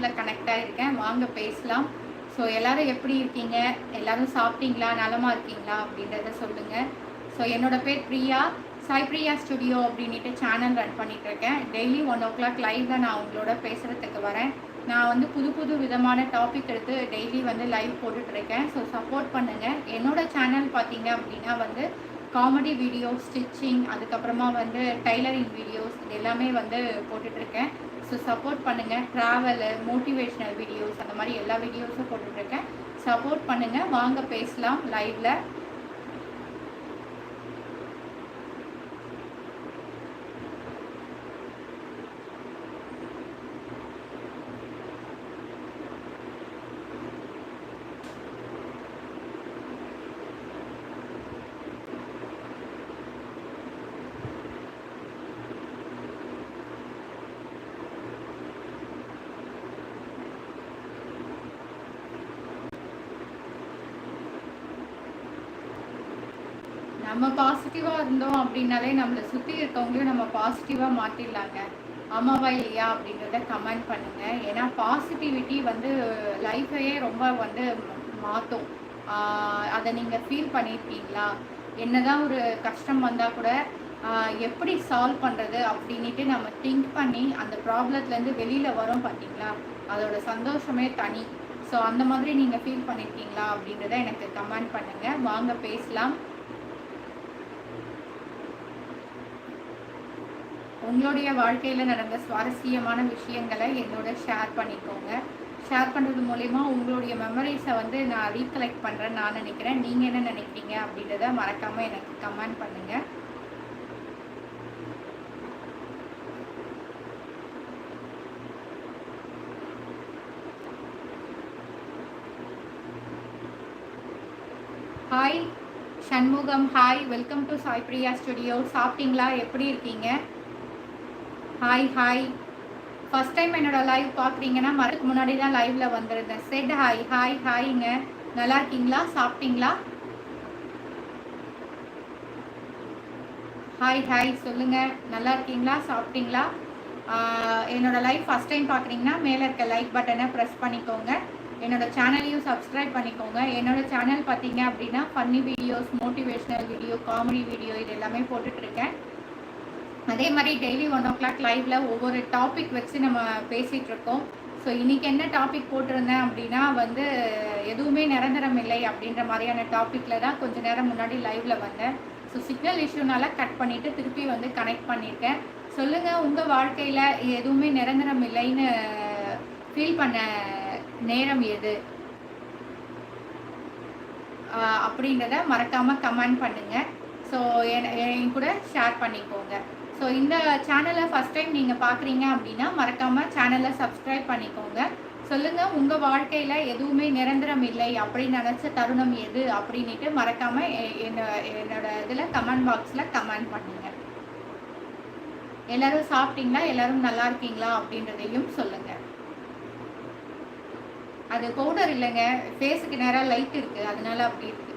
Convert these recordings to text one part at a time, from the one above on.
லைவில் கனெக்ட் ஆகிருக்கேன் வாங்க பேசலாம். ஸோ எல்லாரும் எப்படி இருக்கீங்க? எல்லாரும் சாப்பிட்டீங்களா? நலமாக இருக்கீங்களா? அப்படின்றத சொல்லுங்கள் ஸோ என்னோட பேர் பிரியா. சாய் பிரியா ஸ்டுடியோ அப்படின்ட்டு சேனல் ரன் பண்ணிட்டு இருக்கேன். டெய்லி ஒன் ஓ கிளாக் லைவில் நான் உங்களோட பேசுகிறதுக்கு வரேன். நான் வந்து புது புது விதமான டாபிக் எடுத்து டெய்லி வந்து லைவ் போட்டுட்ருக்கேன் ஸோ சப்போர்ட் பண்ணுங்கள் என்னோட சேனல் பார்த்தீங்க அப்படின்னா வந்து காமெடி வீடியோஸ் ஸ்டிச்சிங் அதுக்கப்புறமா வந்து டைலரிங் வீடியோஸ் இது எல்லாமே வந்து போட்டுட்ருக்கேன் ஸோ சப்போர்ட் பண்ணுங்கள் ட்ராவலு மோட்டிவேஷ்னல் வீடியோஸ் அந்த மாதிரி எல்லா வீடியோஸும் போட்டுட்ருக்கேன் சப்போர்ட் பண்ணுங்கள் வாங்க பேசலாம். லைவில் நம்ம பாசிட்டிவாக இருந்தோம் அப்படின்னாலே நம்மளை சுற்றி இருக்கவங்களையும் நம்ம பாசிட்டிவாக மாற்றிடலாங்க ஆமாவா இல்லையா அப்படின்றத கமெண்ட் பண்ணுங்க. ஏன்னா பாசிட்டிவிட்டி வந்து லைஃப்பையே ரொம்ப வந்து மாற்றும் அதை நீங்கள் ஃபீல் பண்ணியிருக்கீங்களா என்னதான் ஒரு கஷ்டம் வந்தால் கூட எப்படி சால்வ் பண்ணுறது அப்படின்ட்டு நம்ம திங்க் பண்ணி அந்த ப்ராப்ளத்துலேருந்து வெளியில் வரோம் பார்த்தீங்களா? அதோட சந்தோஷமே தனி. ஸோ அந்த மாதிரி நீங்கள் ஃபீல் பண்ணியிருக்கீங்களா அப்படின்றத எனக்கு கமெண்ட் பண்ணுங்கள் வாங்க பேசலாம். உங்களுடைய வாழ்க்கையில் நடந்த சுவாரஸ்யமான விஷயங்களை என்னோட ஷேர் பண்ணிக்கோங்க. ஷேர் பண்ணுறது மூலயமா உங்களுடைய மெமரிஸை வந்து நான் ரீகலெக்ட் பண்ணுறேன் நான் நினைக்கிறேன். நீங்கள் என்ன நினைக்கிறீங்க அப்படின்றத மறக்காமல் எனக்கு கமெண்ட் பண்ணுங்கள் hi Shanmugam. Hi welcome to Sai Priya studio சாப்பிட்டீங்களா? எப்படி இருக்கீங்க? ஹாய் ஹாய் ஃபஸ்ட் டைம் என்னோட லைவ் பார்க்குறீங்கன்னா மரத்துக்கு முன்னாடி தான் லைவ்ல வந்திருந்தேன். செட் ஹாய் ஹாய் ஹாய்ங்க நல்லா இருக்கீங்களா? சாப்பிட்டீங்களா? ஹாய் ஹாய் சொல்லுங்க. நல்லா இருக்கீங்களா? சாப்பிட்டீங்களா? என்னோடய என்னோட லைவ் ஃபர்ஸ்ட் டைம் பார்க்குறீங்கன்னா மேலே இருக்க லைக் பட்டனை ப்ரெஸ் பண்ணிக்கோங்க. என்னோட சேனலையும் சப்ஸ்கிரைப் பண்ணிக்கோங்க. என்னோட சேனல் பார்த்தீங்க அப்படின்னா funny videos motivational video comedy video இது எல்லாமே போட்டுட்ருக்கேன் அதே மாதிரி டெய்லி ஒன் ஓ கிளாக் லைவ்ல ஒவ்வொரு டாபிக் வச்சு நம்ம பேசிட்டு இருக்கோம். ஸோ இன்னைக்கு என்ன டாபிக் போட்டிருந்தேன் அப்படின்னா வந்து எதுவுமே நிரந்தரம் இல்லை அப்படின்ற மாதிரியான டாப்பிக்கில் தான் கொஞ்ச நேரம் முன்னாடி லைவ்ல வந்தேன். ஸோ சிக்னல் இஷ்யூனால கட் பண்ணிட்டு திருப்பி வந்து கனெக்ட் பண்ணியிருக்கேன். சொல்லுங்க உங்க வாழ்க்கையில எதுவுமே நிரந்தரம் இல்லைன்னு ஃபீல் பண்ண நேரம் எது? அப்படின்றத மறக்காம கமெண்ட் பண்ணுங்க. ஸோ என் கூட ஷேர் பண்ணிக்கோங்க. ஸோ இந்த சேனலை ஃபஸ்ட் டைம் நீங்கள் பார்க்குறீங்க அப்படின்னா மறக்காமல் சேனலை சப்ஸ்கிரைப் பண்ணிக்கோங்க. சொல்லுங்கள் உங்கள் வாழ்க்கையில் எதுவுமே நிரந்தரம் இல்லை அப்படின்னு நினச்ச தருணம் எது அப்படின்னுட்டு மறக்காமல் எ- என்னோட இதில் கமெண்ட் பாக்ஸில் கமெண்ட் பண்ணுங்க. எல்லாரும் சாப்பிட்டீங்களா? எல்லாரும் நல்லா இருக்கீங்களா? அப்படின்றதையும் சொல்லுங்கள் அது பவுடர் இல்லைங்க. ஃபேஸுக்கு நேராக லைட் இருக்குது அதனால அப்படி இருக்குது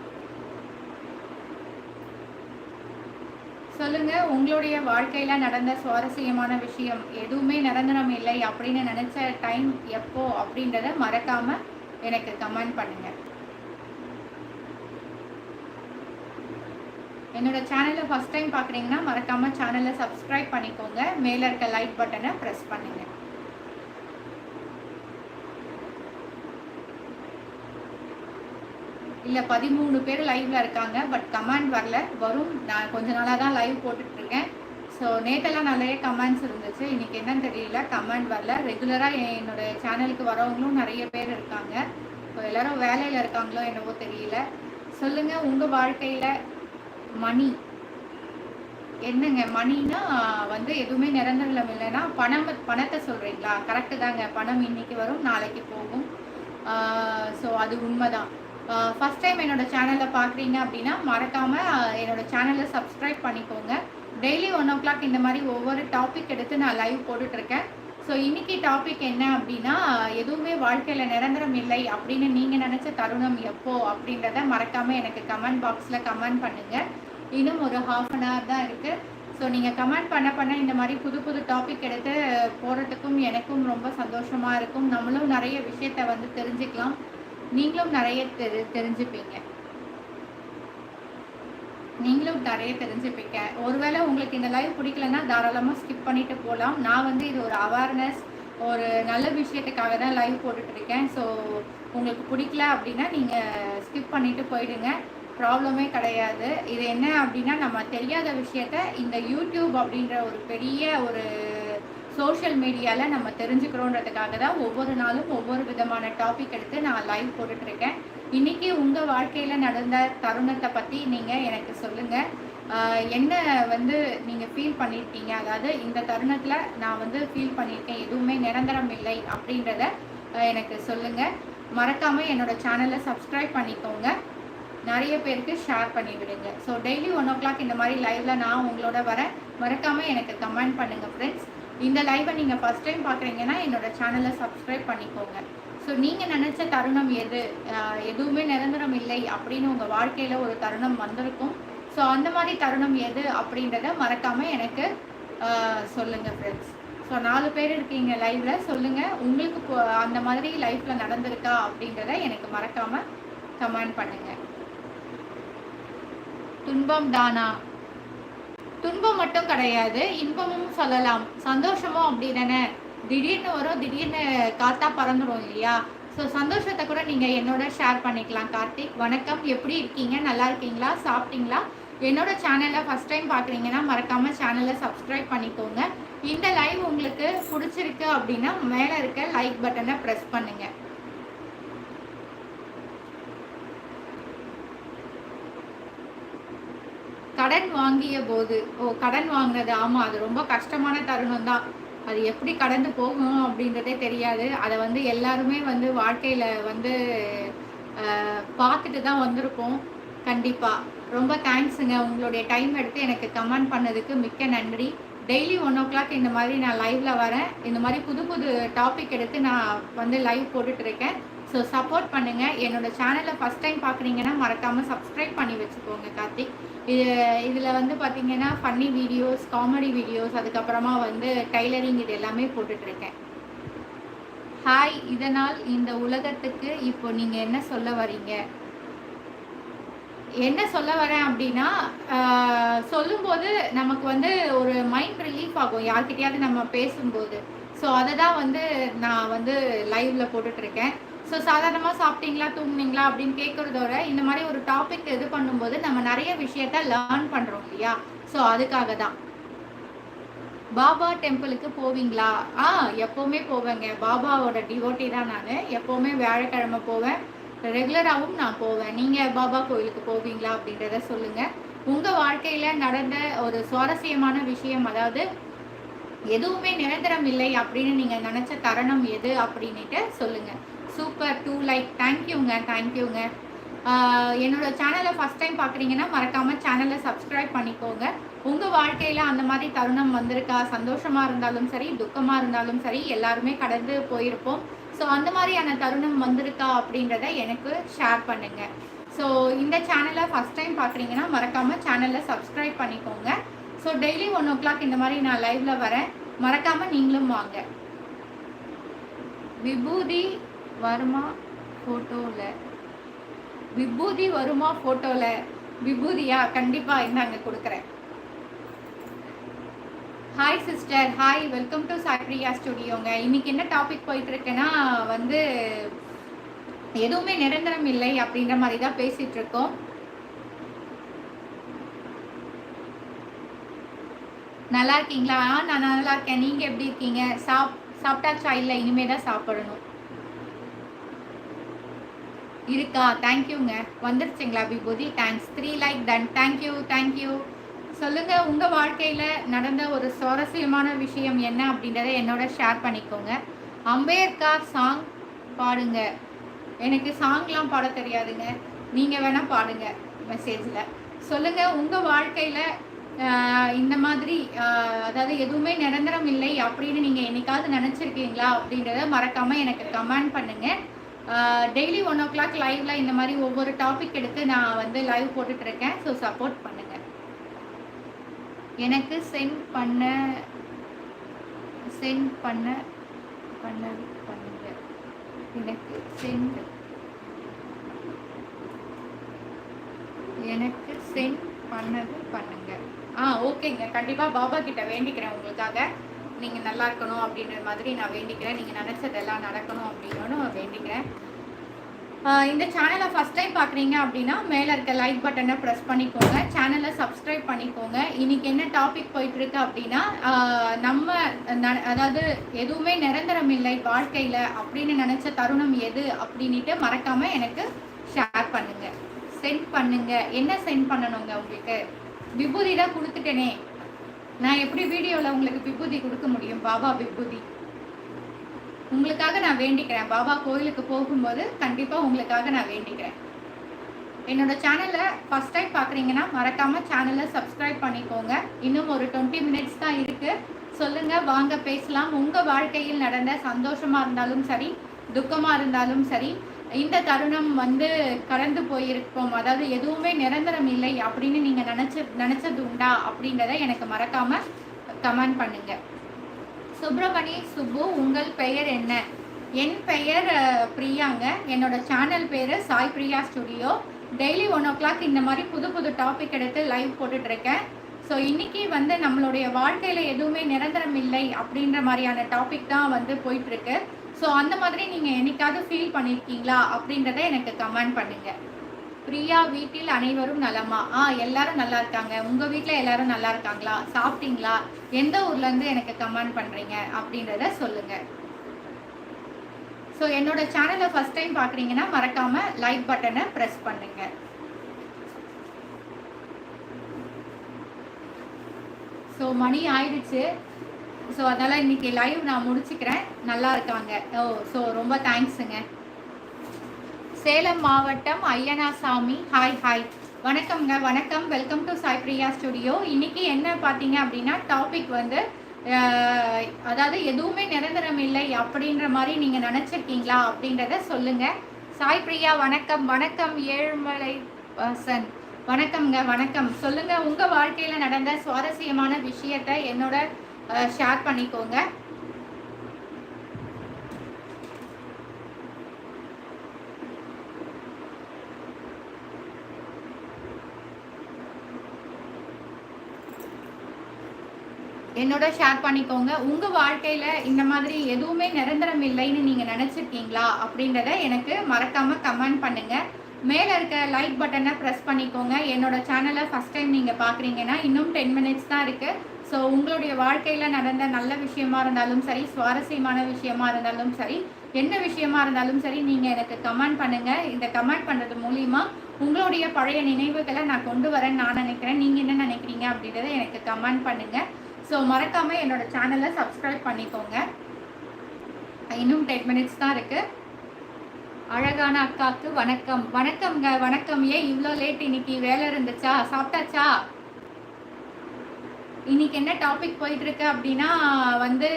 சொல்லுங்க உங்களுடைய வாழ்க்கையில நடந்த சுவாரஸ்யமான விஷயம் எதுவுமே நிரந்தரம் இல்லை அப்படின்னு நினைச்ச டைம் எப்போ அப்படின்றத மறக்காம எனக்கு கமெண்ட் பண்ணுங்க. என்னோட சேனலை ஃபஸ்ட் டைம் பார்க்குறீங்கன்னா மறக்காம சேனலை சப்ஸ்கிரைப் பண்ணிக்கோங்க. மேலே இருக்க லைக் பட்டனை ப்ரெஸ் பண்ணுங்கள் இல்லை பதிமூணு பேர் லைவ்ல இருக்காங்க பட் கமெண்ட் வரல. வரும். நான் கொஞ்ச நாளாக தான் லைவ் போட்டுட்டு இருக்கேன் ஸோ நேற்றெல்லாம் நிறைய கமெண்ட்ஸ் இருந்துச்சு. இன்னைக்கு என்னன்னு தெரியல. கமெண்ட் வரல. ரெகுலராக என்னோட சேனலுக்கு வரவங்களும் நிறைய பேர் இருக்காங்க. ஸோ எல்லாரும் வேலையில் இருக்காங்களோ என்னவோ தெரியல. சொல்லுங்க உங்கள் வாழ்க்கையில் மணி என்னங்க? மணினா வந்து எதுவுமே நிரந்தரம் இல்லைன்னா பணம் பணத்தை சொல்கிறீங்களா கரெக்டு தாங்க. பணம் இன்னைக்கு வரும் நாளைக்கு போகும். ஸோ அது உண்மைதான். ஃபர்ஸ்ட் டைம் என்னோட சேனலை பார்க்குறீங்க அப்படின்னா மறக்காமல் என்னோட சேனலை சப்ஸ்கிரைப் பண்ணிக்கோங்க. டெய்லி ஒன் ஓ கிளாக் இந்த மாதிரி ஒவ்வொரு டாபிக் எடுத்து நான் லைவ் போட்டுட்ருக்கேன் ஸோ இன்னைக்கு டாபிக் என்ன அப்படின்னா எதுவுமே வாழ்க்கையில் நிரந்தரம் இல்லை அப்படின்னு நீங்கள் நினச்ச தருணம் எப்போ அப்படின்றத மறக்காமல் எனக்கு கமெண்ட் பாக்ஸில் கமெண்ட் பண்ணுங்கள் இன்னும் ஒரு ஹாஃப் அன் ஹவர் தான் இருக்குது ஸோ நீங்கள் கமெண்ட் பண்ண பண்ண இந்த மாதிரி புது புது டாபிக் எடுத்து போகிறதுக்கும் எனக்கும் ரொம்ப சந்தோஷமாக இருக்கும். நம்மளும் நிறைய விஷயத்த வந்து தெரிஞ்சுக்கலாம். நீங்களும் நிறைய தெரி தெரிஞ்சுப்பீங்க. நீங்களும் நிறைய தெரிஞ்சுப்பீங்க. ஒருவேளை உங்களுக்கு இந்த லைவ் பிடிக்கலன்னா தாராளமாக ஸ்கிப் பண்ணிட்டு போகலாம் நான் வந்து இது ஒரு அவேர்னஸ் ஒரு நல்ல விஷயத்துக்காக தான் லைவ் போட்டுட்டு இருக்கேன் ஸோ உங்களுக்கு பிடிக்கல அப்படின்னா நீங்கள் ஸ்கிப் பண்ணிட்டு போயிடுங்க. ப்ராப்ளமே கிடையாது. இது என்ன அப்படின்னா நம்ம தெரியாத விஷயத்த இந்த யூடியூப் அப்படின்ற ஒரு பெரிய ஒரு சோஷியல் மீடியாவில் நம்ம தெரிஞ்சுக்கிறோன்றதுக்காக தான் ஒவ்வொரு நாளும் ஒவ்வொரு விதமான டாபிக் எடுத்து நான் லைவ் போட்டுட்ருக்கேன். இன்றைக்கி உங்கள் வாழ்க்கையில் நடந்த தருணத்தை பற்றி நீங்கள் எனக்கு சொல்லுங்கள் என்ன வந்து நீங்கள் ஃபீல் பண்ணியிருக்கீங்க அதாவது இந்த தருணத்தில் நான் வந்து ஃபீல் பண்ணியிருக்கேன் எதுவுமே நிரந்தரம் இல்லை அப்படின்றத எனக்கு சொல்லுங்கள் மறக்காமல் என்னோடய சேனலை சப்ஸ்கிரைப் பண்ணிக்கோங்க. நிறைய பேருக்கு ஷேர் பண்ணி விடுங்க so daily one o'clock இந்த மாதிரி லைவில் நான் உங்களோட வரேன். மறக்காமல் எனக்கு கமெண்ட் பண்ணுங்கள் ஃப்ரெண்ட்ஸ் இந்த லைவை நீங்கள் ஃபஸ்ட் டைம் பார்க்குறீங்கன்னா என்னோட சேனலை சப்ஸ்கிரைப் பண்ணிக்கோங்க. ஸோ நீங்கள் நினச்ச தருணம் எது? எதுவுமே நிரந்தரம் இல்லை அப்படின்னு உங்கள் வாழ்க்கையில் ஒரு தருணம் வந்திருக்கும். ஸோ அந்த மாதிரி தருணம் எது அப்படின்றத மறக்காமல் எனக்கு சொல்லுங்கள் ஃப்ரெண்ட்ஸ் ஸோ நாலு பேர் இருக்கீங்க லைவில் சொல்லுங்கள் உங்களுக்கு அந்த மாதிரி லைஃப்பில் நடந்திருக்கா அப்படின்றத எனக்கு மறக்காமல் கமெண்ட் பண்ணுங்கள் துன்பம் தானா? துன்பம் மட்டும் கிடையாது இன்பமும் சொல்லலாம். சந்தோஷமும் அப்படி தானே திடீர்னு வரும் திடீர்னு காத்தா பறந்துடும் இல்லையா? ஸோ சந்தோஷத்தை கூட நீங்கள் என்னோட ஷேர் பண்ணிக்கலாம் கார்த்திக். வணக்கம். எப்படி இருக்கீங்க? நல்லா இருக்கீங்களா? சாப்பிட்டீங்களா? என்னோட சேனலை ஃபஸ்ட் டைம் பார்க்குறீங்கன்னா மறக்காமல் சேனலை சப்ஸ்கிரைப் பண்ணிக்கோங்க. இந்த லைவ் உங்களுக்கு பிடிச்சிருக்கு அப்படின்னா மேலே இருக்க லைக் பட்டனை ப்ரெஸ் பண்ணுங்கள் கடன் வாங்கிய போது ஓ கடன் வாங்கினது ஆமாம் அது ரொம்ப கஷ்டமான தருணம் தான் அது எப்படி கடந்து போகும் அப்படின்றதே தெரியாது. அதை வந்து எல்லாருமே வந்து வாழ்க்கையில் வந்து பார்த்துட்டு தான் வந்திருக்கோம். கண்டிப்பாக ரொம்ப தேங்க்ஸுங்க உங்களுடைய டைம் எடுத்து எனக்கு கமெண்ட் பண்ணதுக்கு மிக்க நன்றி. டெய்லி ஒன் ஓ கிளாக் இந்த மாதிரி நான் லைவில் வரேன். இந்த மாதிரி புது புது டாபிக் எடுத்து நான் வந்து லைவ் போட்டுட்ருக்கேன் ஸோ சப்போர்ட் பண்ணுங்கள் என்னோடய சேனலை ஃபஸ்ட் டைம் பார்க்குறீங்கன்னா மறக்காமல் சப்ஸ்கிரைப் பண்ணி வச்சுக்கோங்க கார்த்திக். இது இதில் வந்து பார்த்தீங்கன்னா ஃபன்னி வீடியோஸ் காமெடி வீடியோஸ் அதுக்கப்புறமா வந்து டைலரிங் இது எல்லாமே போட்டுட்ருக்கேன் ஹாய் இதனால் இந்த உலகத்துக்கு இப்போ நீங்கள் என்ன சொல்ல வரீங்க? என்ன சொல்ல வரேன் அப்படின்னா சொல்லும்போது நமக்கு வந்து ஒரு மைண்ட் ரிலீஃப் ஆகும். யார்கிட்டயாவது நம்ம பேசும்போது. ஸோ அதை தான் வந்து நான் வந்து லைவில் போட்டுட்ருக்கேன் ஸோ சாதாரணமாக சாப்பிட்டீங்களா தூங்குனீங்களா அப்படின்னு கேட்குறதோட இந்த மாதிரி ஒரு டாபிக் இது பண்ணும்போது நம்ம நிறைய விஷயத்த லேர்ன் பண்ணுறோம் இல்லையா? ஸோ அதுக்காக தான் பாபா டெம்பிளுக்கு போவீங்களா? ஆ எப்போவுமே போவேங்க. பாபாவோட டிவோட்டி தான் நான். எப்போவுமே வியாழக்கிழமை போவேன். ரெகுலராகவும் நான் போவேன். நீங்கள் பாபா கோயிலுக்கு போவீங்களா அப்படின்றத சொல்லுங்கள் உங்கள் வாழ்க்கையில் நடந்த ஒரு சுவாரஸ்யமான விஷயம் அதாவது எதுவுமே நிரந்தரம் இல்லை அப்படின்னு நீங்கள் நினச்ச தருணம் எது அப்படின்ட்டு சொல்லுங்கள் சூப்பர் டூ லைக் தேங்க்யூங்க தேங்க்யூங்க என்னோட சேனலை ஃபஸ்ட் டைம் பார்க்குறீங்கன்னா மறக்காமல் சேனலை சப்ஸ்கிரைப் பண்ணிக்கோங்க. உங்கள் வாழ்க்கையில் அந்த மாதிரி தருணம் வந்திருக்கா? சந்தோஷமாக இருந்தாலும் சரி துக்கமாக இருந்தாலும் சரி எல்லாருமே கடந்து போயிருப்போம். ஸோ அந்த மாதிரியான தருணம் வந்திருக்கா அப்படின்றத எனக்கு ஷேர் பண்ணுங்கள் ஸோ இந்த சேனலை ஃபஸ்ட் டைம் பார்க்குறீங்கன்னா மறக்காமல் சேனலை சப்ஸ்கிரைப் பண்ணிக்கோங்க. So daily one o'clock இந்த மாதிரி நான் லைவில் வரேன். மறக்காமல் நீங்களும் வாங்க. விபூதி வருமா ஃபோட்டோவில் விபூதி வருமா ஃபோட்டோவில் விபூதியா? கண்டிப்பாக இந்தாங்க கொடுக்குறேன். Hi sister hi welcome to சாக்ரியா ஸ்டுடியோங்க இன்னைக்கு என்ன டாபிக் போயிட்டுருக்கேன்னா வந்து எதுவுமே நிரந்தரம் இல்லை அப்படின்ற மாதிரி தான் பேசிட்டு இருக்கோம் நல்லா இருக்கீங்களா? நான் நல்லா இருக்கேன். நீங்கள் எப்படி இருக்கீங்க? சாப் சாப்பிட்டாச்சா? இல்லை இனிமே தான் சாப்பிடணும். இருக்கா? தேங்க்யூங்க வந்துருச்சுங்களா விபூதி? தேங்க்ஸ் த்ரீ லைக் டன் தேங்க்யூ தேங்க்யூ சொல்லுங்கள் உங்கள் வாழ்க்கையில் நடந்த ஒரு சுவாரஸ்யமான விஷயம் என்ன அப்படின்றத என்னோட ஷேர் பண்ணிக்கோங்க. அம்பேத்கர் சாங் பாடுங்க. எனக்கு சாங்லாம் பாட தெரியாதுங்க. நீங்கள் வேணால் பாடுங்க மெசேஜில் சொல்லுங்கள் உங்கள் வாழ்க்கையில் இந்த மாதிரி அதாவது எதுவுமே நிரந்தரம் இல்லை அப்படின்னு நீங்கள் என்னைக்காவது நினச்சிருக்கீங்களா அப்படின்றத மறக்காமல் எனக்கு கமெண்ட் பண்ணுங்கள் டெய்லி ஒன் ஓ கிளாக் லைவ்ல இந்த மாதிரி ஒவ்வொரு டாபிக் எடுத்து நான் வந்து லைவ் போட்டுட்டு இருக்கேன். ஸோ சப்போர்ட் பண்ணுங்க. எனக்கு சென்ட் பண்ண சென்ட் பண்ண பண்ண பண்ணுங்க. எனக்கு சென்ட் எனக்கு சென்ட் பண்ணது பண்ணுங்க. ஆ ஓகேங்க கண்டிப்பாக பாபா கிட்ட வேண்டிக்கிறேன் உங்களுக்காக. நீங்கள் நல்லா இருக்கணும் அப்படின்ற மாதிரி நான் வேண்டிக்கிறேன். நீங்கள் நினச்சதெல்லாம் நடக்கணும் அப்படின்னு வேண்டிக்கிறேன். இந்த சேனலை ஃபஸ்ட் டைம் பார்க்குறீங்க அப்படின்னா மேலே இருக்க லைக் பட்டனை ப்ரெஸ் பண்ணிக்கோங்க. சேனலை சப்ஸ்கிரைப் பண்ணிக்கோங்க. இன்னைக்கு என்ன டாபிக் போயிட்டுருக்கு அப்படின்னா நம்ம அதாவது எதுவுமே நிரந்தரம் இல்லை வாழ்க்கையில் அப்படின்னு நினச்ச தருணம் எது அப்படின்ட்டு மறக்காமல் எனக்கு ஷேர் பண்ணுங்கள் சென்ட் பண்ணுங்கள் என்ன சென்ட் பண்ணணுங்க உங்களுக்கு? விபூதி தான் கொடுத்துட்டேனே. நான் எப்படி வீடியோவில் உங்களுக்கு விபூதி கொடுக்க முடியும்? பாபா விபூதி. உங்களுக்காக நான் வேண்டிக்கிறேன். பாபா கோயிலுக்கு போகும்போது கண்டிப்பாக உங்களுக்காக நான் வேண்டிக்கிறேன். என்னோட சேனலை ஃபஸ்ட் டைம் பார்க்குறீங்கன்னா மறக்காமல் சேனலை சப்ஸ்கிரைப் பண்ணிக்கோங்க. இன்னும் ஒரு டுவெண்ட்டி மினிட்ஸ் தான் இருக்குது சொல்லுங்கள் வாங்க பேசலாம். உங்கள் வாழ்க்கையில் நடந்த சந்தோஷமாக இருந்தாலும் சரி துக்கமாக இருந்தாலும் சரி இந்த தருணம் வந்து கடந்து போயிருப்போம் அதாவது எதுவுமே நிரந்தரம் இல்லை அப்படின்னு நீங்கள் நினச்சி நினச்சது உண்டா அப்படின்றத எனக்கு மறக்காமல் கமெண்ட் பண்ணுங்கள் சுப்பிரமணி சுப்பு உங்கள் பெயர் என்ன? என் பெயர் பிரியாங்க. என்னோட சேனல் பேர் Sai Priya studio daily one o'clock இந்த மாதிரி புது புது டாபிக் எடுத்து லைவ் போட்டுட்ருக்கேன் ஸோ இன்றைக்கி வந்து நம்மளுடைய வாழ்க்கையில் எதுவுமே நிரந்தரம் இல்லை அப்படின்ற மாதிரியான டாபிக் தான் வந்து போயிட்டுருக்கு ஸோ அந்த மாதிரி நீங்கள் என்னைக்காவது ஃபீல் பண்ணியிருக்கீங்களா அப்படின்றத எனக்கு கமெண்ட் பண்ணுங்கள் பிரியா வீட்டில் அனைவரும் நலமா? ஆ எல்லாரும் நல்லா இருக்காங்க. உங்கள் வீட்டில் எல்லாரும் நல்லா இருக்காங்களா? சாப்பிட்டீங்களா? எந்த ஊர்லேருந்து எனக்கு கமெண்ட் பண்ணுறீங்க அப்படின்றத சொல்லுங்கள் ஸோ என்னோட சேனலை ஃபஸ்ட் டைம் பார்க்குறீங்கன்னா மறக்காமல் லைக் பட்டனை ப்ரெஸ் பண்ணுங்க. ஸோ மணி ஆயிடுச்சு. ஸோ அதனால் இன்றைக்கி லைவ் நான் முடிச்சுக்கிறேன். நல்லா இருக்காங்க. ஓ ஸோ ரொம்ப தேங்க்ஸுங்க சேலம் மாவட்டம் ஐயனாசாமி. ஹாய் ஹாய் வணக்கம்ங்க வணக்கம். Welcome to Sai Priya studio இன்றைக்கி என்ன பார்த்தீங்க அப்படின்னா டாபிக் வந்து அதாவது எதுவுமே நிரந்தரம் இல்லை அப்படின்ற மாதிரி நீங்கள் நினச்சிருக்கீங்களா அப்படின்றத சொல்லுங்கள் சாய் பிரியா வணக்கம். வணக்கம் ஏழ்மலை பர்சன் வணக்கம்ங்க வணக்கம். சொல்லுங்கள் உங்கள் வாழ்க்கையில் நடந்த சுவாரஸ்யமான விஷயத்தை என்னோட ஷேர் பண்ணிக்கோங்க. என்னோட ஷேர் பண்ணிக்கோங்க. உங்கள் வாழ்க்கையில் இந்த மாதிரி எதுவுமே நிரந்தரம் இல்லைன்னு நீங்கள் நினச்சிருக்கீங்களா? அப்படின்றத எனக்கு மறக்காமல் கமெண்ட் பண்ணுங்கள் மேலே இருக்க லைக் பட்டனை ப்ரெஸ் பண்ணிக்கோங்க. என்னோட சேனலை ஃபஸ்ட் டைம் நீங்கள் பார்க்குறீங்கன்னா இன்னும் டென் மினிட்ஸ் தான் இருக்குது ஸோ உங்களுடைய வாழ்க்கையில் நடந்த நல்ல விஷயமா இருந்தாலும் சரி சுவாரஸ்யமான விஷயமா இருந்தாலும் சரி என்ன விஷயமா இருந்தாலும் சரி நீங்கள் எனக்கு கமெண்ட் பண்ணுங்கள் இந்த கமெண்ட் பண்ணுறது மூலிமா உங்களுடைய பழைய நினைவுகளை நான் கொண்டு வரேன்னு நான் நினைக்கிறேன். நீங்கள் என்ன நினைக்கிறீங்க அப்படின்றத எனக்கு கமெண்ட் பண்ணுங்கள் ஸோ மறக்காமல் என்னோட சேனலை சப்ஸ்கிரைப் பண்ணிக்கோங்க. இன்னும் டென் மினிட்ஸ் தான் இருக்குது அழகான அக்காவுக்கு வணக்கம். வணக்கம்ங்க. வணக்கம் ஏன் இவ்வளோ லேட் இன்னைக்கு வேலை இருந்துச்சா? சாப்பிட்டாச்சா? இன்னைக்கு என்ன டாபிக் போயிட்டு இருக்கு அப்படின்னா வந்து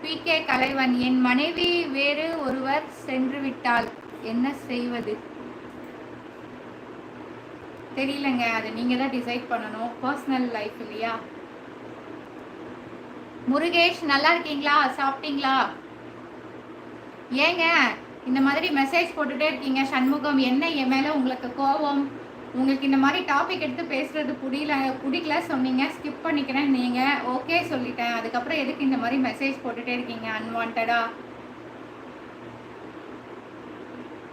பி கே கலைவன் என் மனைவி வேறு ஒருவர் சென்று விட்டால் என்ன செய்வது? தெரியலங்க அது நீங்கள் தான் டிசைட் பண்ணணும். பர்சனல் லைஃப் இல்லையா? முருகேஷ் நல்லா இருக்கீங்களா? சாப்பிட்டீங்களா? ஏங்க இந்த மாதிரி மெசேஜ் போட்டுட்டே இருக்கீங்க சண்முகம் என்ன என் மேலே உங்களுக்கு கோபம்? உங்களுக்கு இந்த மாதிரி டாபிக் எடுத்து பேசுறது புரியல பிடிக்கல சொன்னீங்க ஸ்கிப் பண்ணிக்கிறேன் நீங்கள் ஓகே சொல்லிட்டேன். அதுக்கப்புறம் எதுக்கு இந்த மாதிரி மெசேஜ் போட்டுட்டே இருக்கீங்க அன்வான்டா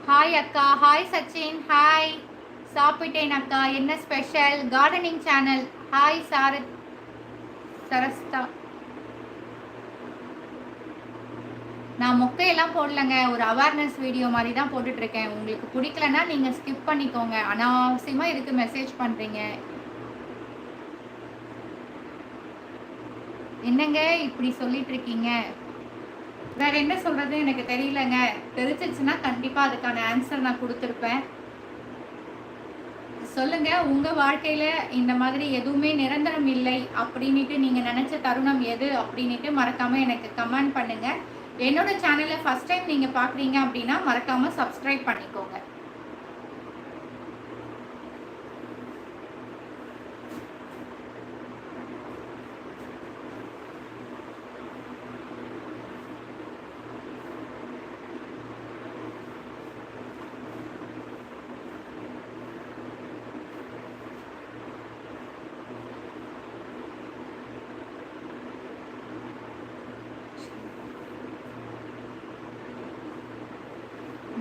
ஹாய் அக்கா. ஹாய் சச்சின். ஹாய் சாப்பிட்டேன் அக்கா. என்ன special gardening channel hi Sarath சரஸ்தா. நான் மொக்கையெல்லாம் போடலங்க. ஒரு அவேர்னஸ் வீடியோ மாதிரி தான் போட்டுட்ருக்கேன். உங்களுக்கு பிடிக்கலன்னா நீங்கள் ஸ்கிப் பண்ணிக்கோங்க. அனாவசியமாக இதுக்கு மெசேஜ் பண்ணுறீங்க என்னங்க இப்படி சொல்லிட்டு இருக்கீங்க வேற என்ன சொல்றது? எனக்கு தெரியலங்க. தெரிஞ்சிச்சுன்னா கண்டிப்பாக அதுக்கான ஆன்சர் நான் கொடுத்துருப்பேன். சொல்லுங்க. உங்க வாழ்க்கையில இந்த மாதிரி எதுவுமே நிரந்தரம் இல்லை. அப்படின்ட்டு நீங்க நினைச்ச தருணம் எது? அப்படின்ட்டு மறக்காம எனக்கு கமெண்ட் பண்ணுங்க. என்னோட சேனலை ஃபஸ்ட் டைம் நீங்கள் பார்க்குறீங்க அப்படின்னா மறக்காமல் சப்ஸ்கிரைப் பண்ணிக்கோங்க.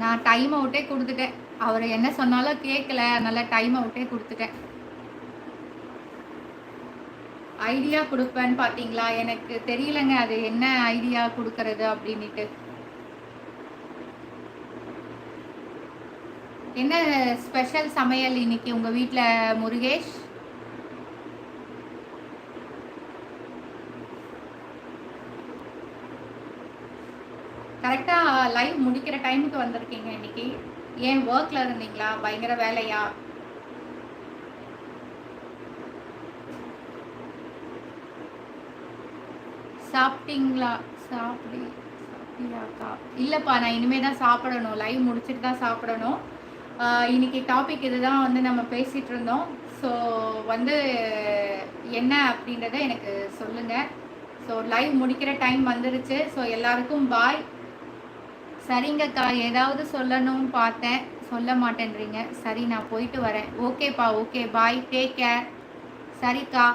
நான் டைம் அவுட்டே கொடுத்துட்டேன். அவர் என்ன சொன்னாலும் கேட்கல அதனால டைம் அவுட்டே கொடுத்துட்டேன். ஐடியா கொடுப்பேன்னு பார்த்தீங்களா எனக்கு தெரியலங்க அது என்ன ஐடியா கொடுக்கறது அப்படின்ட்டு என்ன ஸ்பெஷல் சமையல் இன்னைக்கு உங்கள் வீட்டில் முருகேஷ்? கரெக்டாக லைவ் முடிக்கிற டைமுக்கு வந்திருக்கீங்க இன்னைக்கு. ஏன் ஒர்க்கில் இருந்தீங்களா? பயங்கர வேலையா? சாப்பிட்டீங்களா? சாப்பிடு சாப்பிட்டியாக்கா? இல்லைப்பா நான் இனிமேல் தான் சாப்பிடணும். லைவ் முடிச்சுட்டு தான் சாப்பிடணும். இன்னைக்கு டாபிக் இதுதான் வந்து நம்ம பேசிகிட்டு இருந்தோம். ஸோ வந்து என்ன அப்படின்றத எனக்கு சொல்லுங்கள் ஸோ லைவ் முடிக்கிற டைம் வந்துருச்சு. ஸோ எல்லாருக்கும் பாய் சரிங்கக்கா ஏதாவது சொல்லணும்னு பார்த்தேன். சொல்ல மாட்டேன்றீங்க. சரி நான் போயிட்டு வரேன். ஓகேப்பா ஓகே பாய் டேக் கேர் சரிக்கா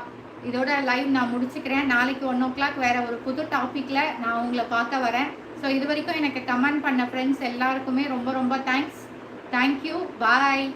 இதோட லைவ் நான் முடிச்சுக்கிறேன். நாளைக்கு ஒன் ஓ கிளாக் வேறு ஒரு புது டாப்பிக்கில் நான் உங்களை பார்க்க வரேன். ஸோ இது வரைக்கும் எனக்கு கமெண்ட் பண்ண ஃப்ரெண்ட்ஸ் எல்லாருக்குமே ரொம்ப ரொம்ப தேங்க்ஸ் தேங்க்யூ பாய்